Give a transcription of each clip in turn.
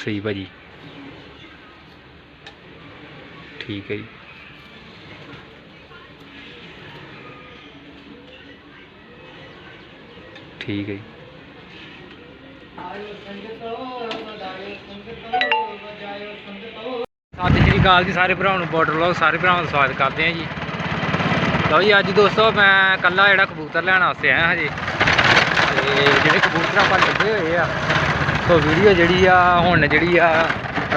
ਅੱਛਾ ਜੀ ਭਾਜੀ। ਠੀਕ ਹੈ ਜੀ। ਠੀਕ ਹੈ ਜੀ। ਸਤਿ ਸ਼੍ਰੀ ਅਕਾਲ ਜੀ ਸਾਰੇ ਭਰਾਵਾਂ ਨੂੰ ਬਾਰਡਰ ਵਲੌਗ ਸਾਰੇ ਭਰਾਵਾਂ ਦਾ ਸਵਾਗਤ ਕਰਦੇ ਹਾਂ ਜੀ। ਲਓ ਜੀ, ਅੱਜ ਦੋਸਤੋ ਮੈਂ ਕੱਲਾ ਜਿਹੜਾ ਕਬੂਤਰ ਲੈਣ ਵਾਸਤੇ ਆਇਆ ਹਜੇ। ਤੇ ਜਿਹੜੇ ਕਬੂਤਰ ਆਪਾਂ ਲੱਗੇ ਹੋਏ ਆ ਸੋ ਵੀਡੀਓ ਜਿਹੜੀ ਆ, ਹੁਣ ਜਿਹੜੀ ਆ,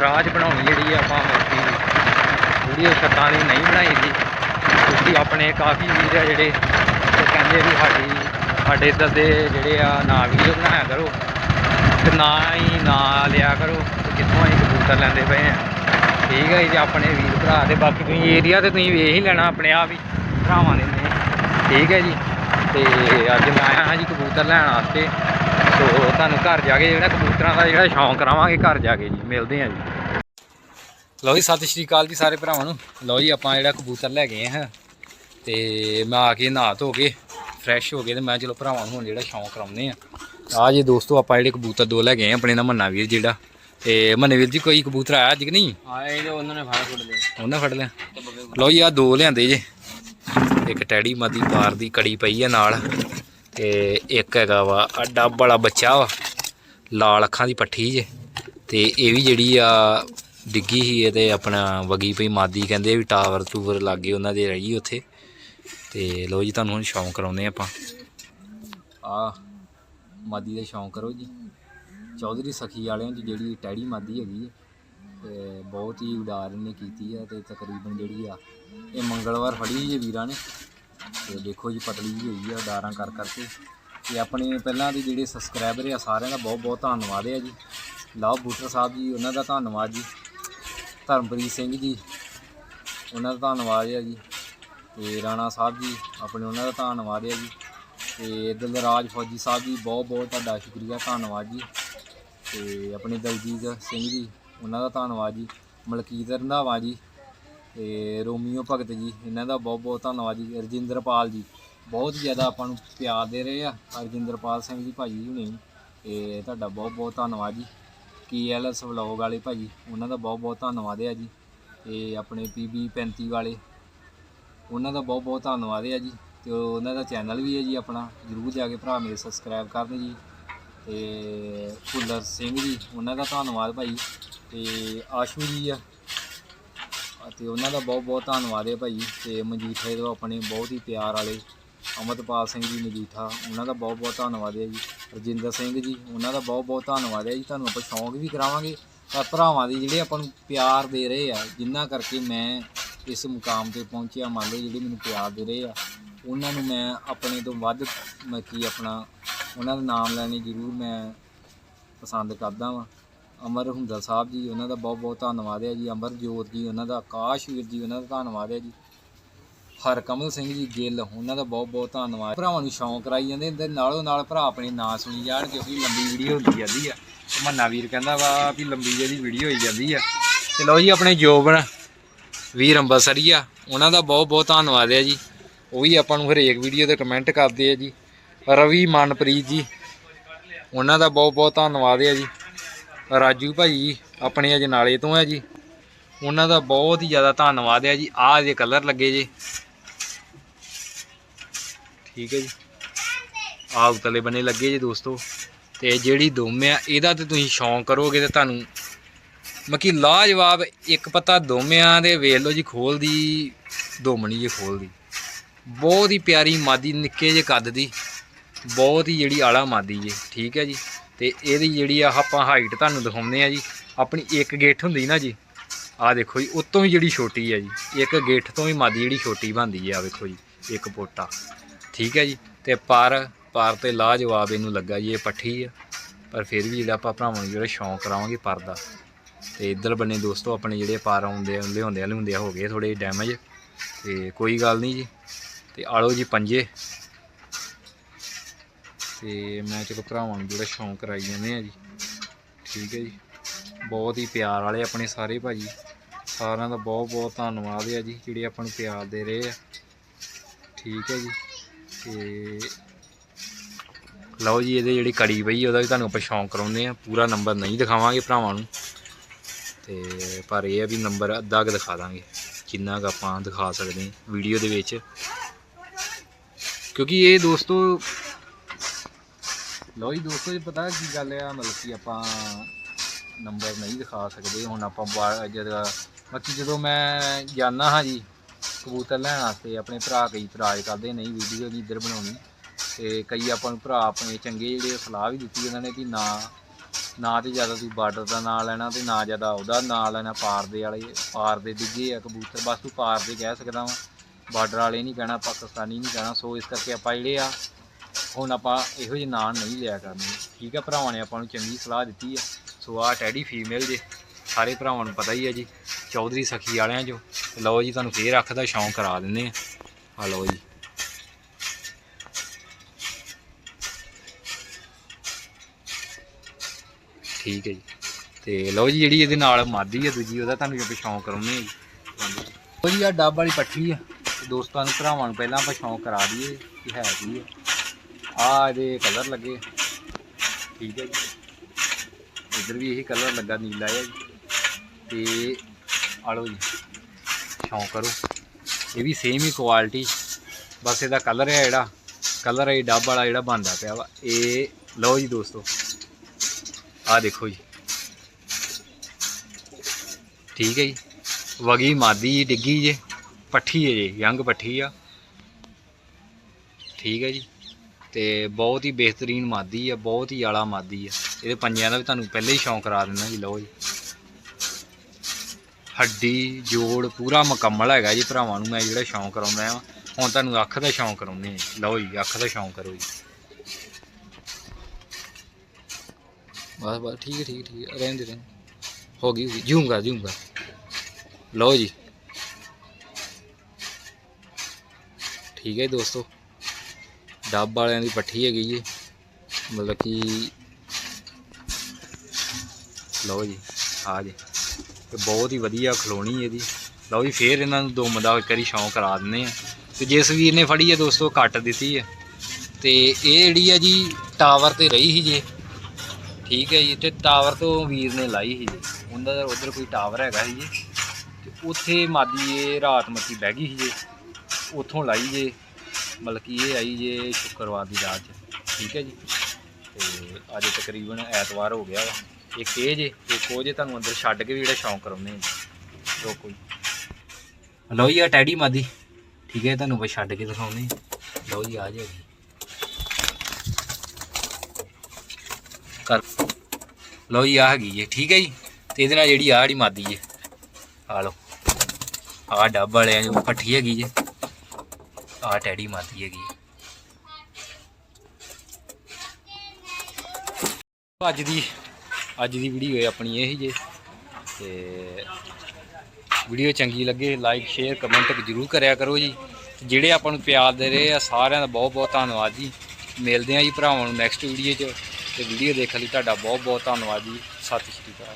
ਰਾਜ ਬਣਾਉਣੀ ਜਿਹੜੀ ਆ ਆਪਾਂ ਮੋਟੀ ਵੀਡੀਓ ਛੱਤਾਂ ਦੀ ਨਹੀਂ ਬਣਾਈ ਦੀ ਕਿਉਂਕਿ ਆਪਣੇ ਕਾਫੀ ਵੀਰ ਆ ਜਿਹੜੇ, ਉਹ ਕਹਿੰਦੇ ਵੀ ਸਾਡੀ, ਸਾਡੇ ਇੱਧਰ ਦੇ ਜਿਹੜੇ ਆ, ਨਾ ਵੀਡੀਓ ਬਣਾਇਆ ਕਰੋ ਤੇ ਨਾ ਹੀ ਨਾ ਲਿਆ ਕਰੋ ਤੇ ਕਿੱਥੋਂ ਅਸੀਂ ਕਬੂਤਰ ਲੈਂਦੇ ਪਏ ਆ। ਠੀਕ ਹੈ ਜੀ ਆਪਣੇ ਵੀਰ ਭਰਾ ਤੇ ਬਾਕੀ ਤੁਸੀਂ ਏਰੀਆ ਤੇ ਤੁਸੀਂ ਵੇਖ ਹੀ ਲੈਣਾ, ਆਪਣੇ ਆਪ ਹੀ ਭਰਾਵਾਂ ਦੇ ਨੇ। ਠੀਕ ਹੈ ਜੀ, ਤੇ ਅੱਜ ਮੈਂ ਆਇਆ ਹਾਂ ਜੀ ਕਬੂਤਰ ਲੈਣ ਵਾਸਤੇ। ਸੋ ਤੁਹਾਨੂੰ ਘਰ ਜਾ ਕੇ ਜਿਹੜਾ ਕਬੂਤਰਾਂ ਦਾ ਜਿਹੜਾ ਸ਼ੌਂਕ ਕਰਾਵਾਂਗੇ ਘਰ ਜਾ ਕੇ ਜੀ ਮਿਲਦੇ ਹਾਂ ਜੀ। ਲਓ ਜੀ ਸਤਿ ਸ਼੍ਰੀ ਅਕਾਲ ਜੀ ਸਾਰੇ ਭਰਾਵਾਂ ਨੂੰ। ਲਓ ਜੀ ਆਪਾਂ ਜਿਹੜਾ ਕਬੂਤਰ ਲੈ ਗਏ ਹਾਂ। ਤੇ ਮੈਂ ਆ ਕੇ ਨਹਾ ਧੋ ਕੇ ਫਰੈਸ਼ ਹੋ ਗਏ ਤੇ ਮੈਂ ਚਲੋ ਭਰਾਵਾਂ ਨੂੰ ਹੁਣ ਜਿਹੜਾ ਸ਼ੌਂਕ ਕਰਾਉਂਦੇ ਆ ਆ ਜੀ ਦੋਸਤੋ ਆਪਾਂ ਜਿਹੜੇ ਕਬੂਤਰ ਦੋ ਲੈ ਗਏ ਆ ਆਪਣੇ ਨਾਲ ਮੰਨਾ ਵੀਰ ਜਿਹੜਾ। ਤੇ ਮੰਨੇ ਵੀਰ ਜੀ ਕੋਈ ਕਬੂਤਰ ਆਇਆ ਅੱਜ ਕਿ ਨਹੀਂ? ਆਏ ਜੋ ਉਹਨਾਂ ਨੇ ਫੜ ਲਏ ਉਹਨੇ ਫੜ ਲਿਆ। ਲਓ ਜੀ ਆ ਦੋ ਲਿਆਂਦੇ ਜੇ। ਇੱਕ ਟੈਡੀ ਮਾਦੀ ਪਾਰ ਦੀ ਕੜੀ ਪਈ ਆ ਨਾਲ। ਤੇ ਇੱਕ ਹੈਗਾ ਵਾ, ਅੱਡਾ ਵਾਲਾ ਬੱਚਾ ਵਾ, ਲਾਲ ਅੱਖਾਂ ਦੀ ਪੱਠੀ ਜੇ। ਤੇ ਇਹ ਵੀ ਜਿਹੜੀ ਆ ਡਿੱਗੀ ਸੀ, ਇਹ ਤੇ ਆਪਣਾ ਵਗੀ ਪਈ ਮਾਦੀ ਕਹਿੰਦੇ ਵੀ ਟਾਵਰ ਟੂਵਰ ਲੱਗੇ ਉਹਨਾਂ ਦੇ ਰਹੀ ਉੱਥੇ। ਤੇ ਲਓ ਜੀ, ਤੁਹਾਨੂੰ ਹੁਣ ਸ਼ੌਂਕ ਕਰਾਉਂਦੇ ਆਪਾਂ। ਆ ਮਾਦੀ ਦਾ ਸ਼ੌਂਕ ਕਰੋ ਜੀ। ਚੌਧਰੀ ਸਖੀ ਵਾਲਿਆਂ ਦੀ ਜਿਹੜੀ ਟੈਡੀ ਮਾਦੀ ਹੈਗੀ ਹੈ ਤੇ ਬਹੁਤ ਹੀ ਉਡਾਰ ਨੇ ਕੀਤੀ ਆ, ਤੇ ਤਕਰੀਬਨ ਜਿਹੜੀ ਆ, ਇਹ ਮੰਗਲਵਾਰ ਫੜੀ ਜੇ ਵੀਰਾਂ ਨੇ। ਤੇ ਦੇਖੋ ਜੀ ਪਤਲੀ ਜੀ ਹੋਈ ਆ ਉਡਾਰਾਂ ਕਰ ਕਰਕੇ। ਤੇ ਆਪਣੇ ਪਹਿਲਾਂ ਦੇ ਜਿਹੜੇ ਸਬਸਕ੍ਰਾਈਬਰ ਆ, ਸਾਰਿਆਂ ਦਾ ਬਹੁਤ ਬਹੁਤ ਧੰਨਵਾਦ ਹੈ ਜੀ। ਲਾਭ ਬੂਟਰ ਸਾਹਿਬ ਜੀ, ਉਹਨਾਂ ਦਾ ਧੰਨਵਾਦ ਜੀ। ਧਰਮਪ੍ਰੀਤ ਸਿੰਘ ਜੀ, ਉਹਨਾਂ ਦਾ ਧੰਨਵਾਦ ਹੈ ਜੀ। ਤੇ ਰਾਣਾ ਸਾਹਿਬ ਜੀ, ਆਪਣੇ ਉਹਨਾਂ ਦਾ ਧੰਨਵਾਦ ਹੈ ਜੀ। ਤੇ ਦਿਲਰਾਜ ਫੌਜੀ ਸਾਹਿਬ ਜੀ, ਬਹੁਤ ਬਹੁਤ ਤੁਹਾਡਾ ਸ਼ੁਕਰੀਆ, ਧੰਨਵਾਦ ਜੀ। ਤੇ ਆਪਣੇ ਦਲਜੀਤ ਸਿੰਘ ਜੀ, ਉਹਨਾਂ ਦਾ ਧੰਨਵਾਦ ਜੀ। ਮਲਕੀਤ ਰੰਧਾਵਾ ਜੀ ਤੇ ਰੋਮੀਓ ਭਗਤ ਜੀ, ਇਹਨਾਂ ਦਾ ਬਹੁਤ ਬਹੁਤ ਧੰਨਵਾਦ ਜੀ, ਰਜਿੰਦਰਪਾਲ ਜੀ। ਬਹੁਤ ਜ਼ਿਆਦਾ ਆਪਾਂ ਨੂੰ ਪਿਆਰ ਦੇ ਰਹੇ ਆ ਰਜਿੰਦਰਪਾਲ ਸਿੰਘ ਜੀ ਭਾਜੀ ਹੁਣੇ। ਤੇ ਤੁਹਾਡਾ ਬਹੁਤ ਬਹੁਤ ਧੰਨਵਾਦ ਜੀ। ਕੇਐਲਐਸ ਵਲੌਗ ਵਾਲੇ ਭਾਜੀ, ਉਹਨਾਂ ਦਾ ਬਹੁਤ ਬਹੁਤ ਧੰਨਵਾਦ ਹੈ ਜੀ। ਤੇ ਆਪਣੇ ਪੀਬੀ 35 ਵਾਲੇ, ਉਹਨਾਂ ਦਾ ਬਹੁਤ ਬਹੁਤ ਧੰਨਵਾਦ ਹੈ ਜੀ। ਤੇ ਉਹਨਾਂ ਦਾ ਚੈਨਲ ਵੀ ਹੈ ਜੀ ਆਪਣਾ, ਜਰੂਰ ਜਾ ਕੇ ਭਰਾ ਮੇਰੇ ਸਬਸਕ੍ਰਾਈਬ ਕਰਨ ਜੀ। ਤੇ ਭੁੱਲਰ ਸਿੰਘ ਜੀ, ਉਹਨਾਂ ਦਾ ਧੰਨਵਾਦ ਭਾਈ ਤੇ ਆਸ਼ੂ ਜੀ ਆ ਅਤੇ ਉਹਨਾਂ ਦਾ ਬਹੁਤ ਬਹੁਤ ਧੰਨਵਾਦ ਹੈ ਭਾਈ ਤੇ ਮਜੀਠੇ ਤੋਂ ਆਪਣੇ ਬਹੁਤ ਹੀ ਪਿਆਰ ਵਾਲੇ ਅਮਰਪਾਲ ਸਿੰਘ ਜੀ, ਮਜੀਠਾ, ਉਹਨਾਂ ਦਾ ਬਹੁਤ ਬਹੁਤ ਧੰਨਵਾਦ ਹੈ ਜੀ। ਰਜਿੰਦਰ ਸਿੰਘ ਜੀ, ਉਹਨਾਂ ਦਾ ਬਹੁਤ ਬਹੁਤ ਧੰਨਵਾਦ ਹੈ ਜੀ। ਤੁਹਾਨੂੰ ਆਪਾਂ ਸ਼ੌਂਕ ਵੀ ਕਰਾਵਾਂਗੇ ਪਰ ਭਰਾਵਾਂ ਦੀ ਜਿਹੜੇ ਆਪਾਂ ਨੂੰ ਪਿਆਰ ਦੇ ਰਹੇ ਆ, ਜਿੰਨਾ ਕਰਕੇ ਮੈਂ ਇਸ ਮੁਕਾਮ ਤੇ ਪਹੁੰਚਿਆ, ਮੰਨ ਲਓ ਜਿਹੜੇ ਮੈਨੂੰ ਪਿਆਰ ਦੇ ਰਹੇ ਆ, ਉਹਨਾਂ ਨੂੰ ਮੈਂ ਆਪਣੇ ਤੋਂ ਵੱਧ ਮੈਂ ਕੀ ਆਪਣਾ, ਉਹਨਾਂ ਦਾ ਨਾਮ ਲੈਣੇ ਜ਼ਰੂਰ ਮੈਂ ਪਸੰਦ ਕਰਦਾ ਵਾਂ। ਅਮਰ ਹੁੰਦਲ ਸਾਹਿਬ ਜੀ, ਉਹਨਾਂ ਦਾ ਬਹੁਤ ਬਹੁਤ ਧੰਨਵਾਦ ਹੈ ਜੀ, ਅਮਰਜੋਤ ਜੀ, ਉਹਨਾਂ ਦਾ ਆਕਾਸ਼ ਵੀਰ ਜੀ, ਉਹਨਾਂ ਦਾ ਧੰਨਵਾਦ ਹੈ ਜੀ। ਹਰਕਮਲ ਸਿੰਘ ਜੀ, ਗਿੱਲ, ਉਹਨਾਂ ਦਾ ਬਹੁਤ ਬਹੁਤ ਧੰਨਵਾਦ। ਭਰਾਵਾਂ ਨੂੰ ਸ਼ੌਂਕ ਕਰਾਈ ਜਾਂਦੇ ਤੇ ਨਾਲੋਂ ਨਾਲ ਭਰਾ ਆਪਣੇ ਨਾਂ ਸੁਣੀ ਜਾਣ ਕਿਉਂਕਿ ਲੰਬੀ ਵੀਡੀਓ ਹੁੰਦੀ ਜਾਂਦੀ ਆ। ਮੰਨਾ ਵੀਰ ਕਹਿੰਦਾ ਵਾ ਵੀ ਲੰਬੀ ਜਿਹੀ ਵੀਡੀਓ ਹੋਈ ਜਾਂਦੀ ਆ। ਤੇ ਲਓ ਜੀ ਆਪਣੇ ਜੋਬਨ, ਵੀਰ ਅੰਬਰਸਰੀਆ, ਉਹਨਾਂ ਦਾ ਬਹੁਤ ਬਹੁਤ ਧੰਨਵਾਦ ਹੈ ਜੀ। ਉਹ ਵੀ ਆਪਾਂ ਨੂੰ ਹਰੇਕ ਵੀਡੀਓ ਤੇ ਕਮੈਂਟ ਕਰਦੇ ਆ ਜੀ। ਰਵੀ, ਮਨਪ੍ਰੀਤ ਜੀ, ਉਹਨਾਂ ਦਾ ਬਹੁਤ ਬਹੁਤ ਧੰਨਵਾਦ ਹੈ ਜੀ। ਰਾਜੂ ਭਾਈ ਜੀ, ਆਪਣੇ ਅਜਨਾਲੇ ਤੋਂ ਹੈ ਜੀ। ਉਹਨਾਂ ਦਾ ਬਹੁਤ ਹੀ ਜ਼ਿਆਦਾ ਧੰਨਵਾਦ ਹੈ ਜੀ। ਆਹ ਜੇ ਕਲਰ ਲੱਗੇ ਜੀ। ਠੀਕ ਹੈ ਜੀ। ਆਹ ਉਤਲੇ ਬਣੇ ਲੱਗੇ ਜੀ ਦੋਸਤੋ। ਤੇ ਜਿਹੜੀ ਦੁਮ ਆ, ਇਹਦਾ ਤੇ ਤੁਸੀਂ ਸ਼ੌਂਕ ਕਰੋਗੇ ਤੇ ਤੁਹਾਨੂੰ ਮੱਕੀ ਲਾਜਵਾਬ ਇੱਕ ਪੱਤਾ ਦੋਮਿਆਂ ਦੇ ਵੇਖ ਲਓ ਜੀ, ਖੋਲਦੀ ਦੋਮਣੀ ਜੇ ਖੋਲਦੀ। ਬਹੁਤ ਹੀ ਪਿਆਰੀ ਮਾਦੀ ਨਿੱਕੇ ਜੇ ਕੱਦ ਦੀ। ਬਹੁਤ ਹੀ ਜਿਹੜੀ ਆਲਾ ਮਾਦੀ ਜੇ। ਠੀਕ ਹੈ ਜੀ। ਤੇ ਇਹਦੀ ਜਿਹੜੀ ਆ ਆਪਾਂ ਹਾਈਟ ਤੁਹਾਨੂੰ ਦਿਖਾਉਂਦੇ ਆ ਜੀ, ਆਪਣੀ ਇੱਕ ਗਿੱਠ ਹੁੰਦੀ ਨਾ ਜੀ, ਆਹ ਦੇਖੋ ਜੀ, ਉਤੋਂ ਵੀ ਜਿਹੜੀ ਛੋਟੀ ਆ ਜੀ, ਇੱਕ ਗਿੱਠ ਤੋਂ ਵੀ ਮਾਦੀ ਜਿਹੜੀ ਛੋਟੀ ਬਣਦੀ ਹੈ ਆ ਵੇਖੋ ਜੀ, ਇੱਕ ਪੋਟਾ। ਠੀਕ ਹੈ ਜੀ, ਤੇ ਪਰ ਪਰ ਤੇ ਲਾਜਵਾਬ ਇਹਨੂੰ ਲੱਗਾ ਜੀ, ਇਹ ਪੱਠੀ ਆ, ਪਰ ਫਿਰ ਵੀ ਜਿਹੜਾ ਆਪਾਂ ਭਰਾਵਾਂ ਨੂੰ ਜਿਹੜਾ ਸ਼ੌਂਕ ਕਰਾਵਾਂਗੇ ਪਰ ਦਾ ਤੇ ਇੱਧਰ ਬੰਨੇ ਦੋਸਤੋ, ਆਪਣੇ ਜਿਹੜੇ ਪਰ ਆਉਂਦੇ ਆ, ਲਿਆਉਂਦੇ ਆ ਲਿਆਉਂਦੇ ਆ, ਹੋ ਗਏ ਥੋੜੇ ਡੈਮੇਜ ਤੇ ਕੋਈ ਗੱਲ ਨਹੀਂ ਜੀ, ਤੇ ਆਲੋ ਜੀ ਪੰਜੇ। ਤੇ ਮੈਂ ਚਲੋ ਭਰਾਵਾਂ ਨੂੰ ਜਿਹੜਾ ਸ਼ੌਂਕ ਕਰਾਈ ਜਾਂਦੇ ਆ ਜੀ। ਠੀਕ ਹੈ ਜੀ। ਬਹੁਤ ਹੀ ਪਿਆਰ ਵਾਲੇ ਆਪਣੇ ਸਾਰੇ ਭਾਜੀ। ਸਾਰਿਆਂ ਦਾ ਬਹੁਤ ਬਹੁਤ ਧੰਨਵਾਦ ਹੈ ਜੀ, ਜਿਹੜੇ ਆਪਾਂ ਨੂੰ ਪਿਆਰ ਦੇ ਰਹੇ ਆ। ਠੀਕ ਹੈ ਜੀ। ਤੇ ਲਓ ਜੀ, ਇਹਦੇ ਜਿਹੜੀ ਕੜੀ ਪਈ ਉਹਦਾ ਵੀ ਤੁਹਾਨੂੰ ਆਪਾਂ ਸ਼ੌਂਕ ਕਰਾਉਂਦੇ ਆ। ਪੂਰਾ ਨੰਬਰ ਨਹੀਂ ਦਿਖਾਵਾਂਗੇ ਭਰਾਵਾਂ ਨੂੰ। ਤੇ ਪਰ ਇਹ ਆ ਵੀ ਨੰਬਰ ਅੱਧਾ ਕੁ ਦਿਖਾ ਦਾਂਗੇ। ਜਿੰਨਾ ਕੁ ਆਪਾਂ ਦਿਖਾ ਸਕਦੇ ਵੀਡੀਓ ਦੇ ਵਿੱਚ। ਕਿਉਂਕਿ ਇਹ ਦੋਸਤੋ ਲਓ ਜੀ ਦੋਸਤੋ ਜੀ, ਪਤਾ ਕੀ ਗੱਲ ਆ? ਮਤਲਬ ਕਿ ਆਪਾਂ ਨੰਬਰ ਨਹੀਂ ਦਿਖਾ ਸਕਦੇ। ਹੁਣ ਆਪਾਂ ਬਾ- ਜਦ ਬਾਕੀ ਜਦੋਂ ਮੈਂ ਜਾਣਾ ਹਾਂ ਜੀ, ਕਬੂਤਰ ਲੈਣ ਵਾਸਤੇ, ਆਪਣੇ ਭਰਾ ਕਈ ਇਤਰਾਜ਼ ਕਰਦੇ ਨਹੀਂ ਵੀਡੀਓ ਨਹੀਂ ਇੱਧਰ ਬਣਾਉਣੀ। ਤੇ ਕਈ ਆਪਾਂ ਨੂੰ ਭਰਾ ਆਪਣੇ ਚੰਗੇ ਜਿਹੜੇ ਸਲਾਹ ਵੀ ਦਿੱਤੀ ਉਹਨਾਂ ਨੇ ਕਿ ਨਾ ਨਾ ਤੇ ਜ਼ਿਆਦਾ ਤੁਸੀਂ ਬਾਰਡਰ ਦਾ ਨਾਂ ਲੈਣਾ ਤੇ ਨਾ ਜ਼ਿਆਦਾ ਉਹਦਾ ਨਾਂ ਲੈਣਾ, ਪਾਰ ਦੇ ਵਾਲੇ ਪਾਰ ਦੇ ਡਿੱਗੇ ਆ ਕਬੂਤਰ। ਬਸ ਤੂੰ ਪਾਰ ਦੇ ਕਹਿ ਸਕਦਾ ਵਾਂ। ਬਾਰਡਰ ਵਾਲੇ ਨਹੀਂ ਕਹਿਣਾ, ਪਾਕਿਸਤਾਨੀ ਨਹੀਂ ਕਹਿਣਾ। ਸੋ ਇਸ ਕਰਕੇ ਆਪਾਂ ਜਿਹੜੇ ਆ ਹੁਣ ਆਪਾਂ ਇਹੋ ਜਿਹੇ ਨਾਂ ਨਹੀਂ ਲਿਆ ਕਰਨੇ। ਠੀਕ ਆ ਭਰਾਵਾਂ ਨੇ ਆਪਾਂ ਨੂੰ ਚੰਗੀ ਸਲਾਹ ਦਿੱਤੀ ਆ। ਸੋ ਆ ਟੈਡੀ ਫੀਮੇਲ ਜੇ, ਸਾਰੇ ਭਰਾਵਾਂ ਨੂੰ ਪਤਾ ਹੀ ਆ ਜੀ, ਚੌਧਰੀ ਸਖੀ ਵਾਲਿਆਂ ਚੋਂ। ਲਓ ਜੀ, ਤੁਹਾਨੂੰ ਫੇਰ ਅੱਖ ਦਾ ਸ਼ੌਂਕ ਕਰਾ ਦਿੰਦੇ ਆ। ਆ ਲਓ ਜੀ। ਠੀਕ ਹੈ ਜੀ। ਤੇ ਲਓ ਜੀ, ਜਿਹੜੀ ਇਹਦੇ ਨਾਲ ਮਾਦੀ ਹੈ ਦੂਜੀ, ਉਹਦਾ ਤੁਹਾਨੂੰ ਆਪਾਂ ਸ਼ੌਂਕ ਕਰਾਉਂਦੇ ਆ ਜੀ। ਲਓ ਜੀ ਆ ਡੱਬ ਵਾਲੀ ਪੱਠੀ ਆ। ਦੋਸਤਾਂ ਨੂੰ, ਭਰਾਵਾਂ ਨੂੰ ਪਹਿਲਾਂ ਆਪਾਂ ਸ਼ੌਂਕ ਕਰਾ ਦਈਏ ਕਿ ਹੈ ਕੀ ਹੈ ਆ ਇਹਦੇ ਕਲਰ ਲੱਗੇ ਠੀਕ ਹੈ ਜੀ। ਇਧਰ ਵੀ ਇਹੀ ਕਲਰ ਲੱਗਾ, ਨੀਲਾ ਹੈ ਜੀ। ਤੇ ਆਲੋ ਜੀ, ਸ਼ੌਂਕ ਕਰੋ। ਇਹ ਵੀ ਸੇਮ ਹੀ ਕੁਆਲਿਟੀ ਬਸ ਇਹਦਾ ਕਲਰ ਹੈ ਜਿਹੜਾ ਕਲਰ ਹੈ ਡੱਬ ਵਾਲਾ ਜਿਹੜਾ ਬਣਦਾ ਪਿਆ ਵਾ। ਇਹ ਲਓ ਜੀ ਦੋਸਤੋ ਆ ਦੇਖੋ ਜੀ। ਠੀਕ ਹੈ ਜੀ। ਵਗੀ ਮਾਦੀ ਡਿੱਗੀ ਜੇ, ਪੱਠੀ ਹੈ ਜੀ, ਯੰਗ ਪੱਠੀ ਆ। ਠੀਕ ਹੈ ਜੀ। ਤੇ ਬਹੁਤ ਹੀ ਬਿਹਤਰੀਨ ਮਾਦੀ ਆ ਬਹੁਤ ਹੀ ਆਲਾ ਮਾਦੀ ਆ। ਇਹਦੇ ਪੰਜਿਆਂ ਦਾ ਵੀ ਤੁਹਾਨੂੰ ਪਹਿਲੇ ਹੀ ਸ਼ੌਂਕ ਕਰਾ ਦਿੰਦਾ ਜੀ ਲਓ ਜੀ। ਹੱਡੀ ਜੋੜ ਪੂਰਾ ਮੁਕੰਮਲ ਹੈਗਾ ਜੀ ਭਰਾਵਾਂ ਨੂੰ ਮੈਂ ਜਿਹੜਾ ਸ਼ੌਂਕ ਕਰਾਉਂਦਾ ਆ ਹੁਣ ਤੁਹਾਨੂੰ ਅੱਖ ਦਾ ਸ਼ੌਂਕ ਕਰਾਉਂਦੇ ਆ ਜੀ। ਲਓ ਜੀ ਅੱਖ ਦਾ ਸ਼ੌਂਕ ਕਰੋ ਜੀ। ਬਸ ਬਸ ਠੀਕ ਹੈ ਠੀਕ ਹੈ, ਠੀਕ ਹੈ। ਰਹਿਣ ਦੇ ਰਹਿਣ ਹੋ ਗਈ ਹੋ ਗਈ। ਜੂਮ ਕਰ ਜੂਮ ਕਰ। ਲਓ ਜੀ। ਠੀਕ ਹੈ ਦੋਸਤੋ। ਡੱਬ ਵਾਲਿਆਂ ਦੀ ਪੱਠੀ ਹੈਗੀ ਜੀ। ਮਤਲਬ ਕਿ ਲਓ ਜੀ, ਆ ਜੀ। ਤੇ ਬਹੁਤ ਹੀ ਵਧੀਆ ਖਲੋਣੀ ਇਹਦੀ ਲਓ ਜੀ, ਫੇਰ ਇਹਨਾਂ ਨੂੰ ਦੋ ਮੰਦਾ ਕਰੀ ਸ਼ੌਂਕ ਕਰਾ ਦਿੰਦੇ ਆ ਤੇ ਜਿਸ ਵੀਰ ਨੇ ਫੜੀ ਹੈ ਦੋਸਤੋ, ਕੱਟ ਦਿੱਤੀ ਹੈ। ਤੇ ਇਹ ਜਿਹੜੀ ਆ ਜੀ, ਟਾਵਰ ਤੇ ਰਹੀ ਸੀ ਜੇ। ਠੀਕ ਹੈ ਜੀ, ਤੇ ਟਾਵਰ ਤੋਂ ਵੀਰ ਨੇ ਲਾਈ ਸੀ ਜੀ। ਉਹਨਾਂ ਦਾ ਉਧਰ ਕੋਈ ਟਾਵਰ ਹੈਗਾ ਸੀ ਜੀ। ਤੇ ਉੱਥੇ ਮਾਦੀ ਇਹ ਰਾਤ ਮੱਤੀ ਬਹਿ ਗਈ ਸੀ ਜੀ। ਉੱਥੋਂ ਲਾਈ ਜੇ। ਮਤਲਬ ਕਿ ਇਹ ਆਈ ਜੇ ਸ਼ੁੱਕਰਵਾਰ ਦੀ ਰਾਤ 'ਚ, ਠੀਕ ਹੈ ਜੀ? ਤੇ ਅੱਜ ਤਕਰੀਬਨ ਐਤਵਾਰ ਹੋ ਗਿਆ ਵਾ। ਇੱਕ ਇਹ ਜੇ, ਇੱਕ ਉਹ ਜੇ ਤੁਹਾਨੂੰ ਅੰਦਰ ਛੱਡ ਕੇ ਵੀ ਜਿਹੜਾ ਸ਼ੌਂਕ ਕਰਾਉਂਦੇ ਆ ਜੋ। ਕੋਈ ਲਓ ਜੀ ਆ ਟੈਡੀ ਮਾਦੀ। ਠੀਕ ਹੈ ਤੁਹਾਨੂੰ ਬਸ ਛੱਡ ਕੇ ਦਿਖਾਉਂਦੇ ਲਓ ਜੀ, ਆ ਜੇ ਕਰ। ਲਓ ਜੀ ਆ ਹੈਗੀ ਜੇ। ਠੀਕ ਹੈ ਜੀ? ਤੇ ਇਹਦੇ ਨਾਲ ਜਿਹੜੀ ਆ ਮਾਦੀ ਜੇ ਆ ਲਓ। ਆ ਡੱਬ ਵਾਲਿਆਂ ਜੋ ਪੱਠੀ ਹੈਗੀ ਜੇ। ਆ ਟੈਡੀ ਮਾਦੀ ਹੈਗੀ। ਅੱਜ ਦੀ ਅੱਜ ਦੀ ਵੀਡੀਓ ਹੈ ਆਪਣੀ ਇਹ ਹੀ ਜੇ। ਤੇ ਵੀਡੀਓ ਚੰਗੀ ਲੱਗੇ ਲਾਈਕ ਸ਼ੇਅਰ ਕਮੈਂਟ ਜ਼ਰੂਰ ਕਰਿਆ ਕਰੋ ਜੀ। ਤੇ ਜਿਹੜੇ ਆਪਾਂ ਨੂੰ ਪਿਆਰ ਦੇ ਰਹੇ ਆ, ਸਾਰਿਆਂ ਦਾ ਬਹੁਤ ਬਹੁਤ ਧੰਨਵਾਦ ਜੀ। ਮਿਲਦੇ ਆ ਜੀ ਭਰਾਵਾਂ ਨੂੰ ਨੈਕਸਟ ਵੀਡੀਓ 'ਚ। ਤੇ ਵੀਡੀਓ ਦੇਖਣ ਲਈ ਤੁਹਾਡਾ ਬਹੁਤ ਬਹੁਤ ਧੰਨਵਾਦ ਜੀ। ਸਤਿ ਸ਼੍ਰੀ ਅਕਾਲ।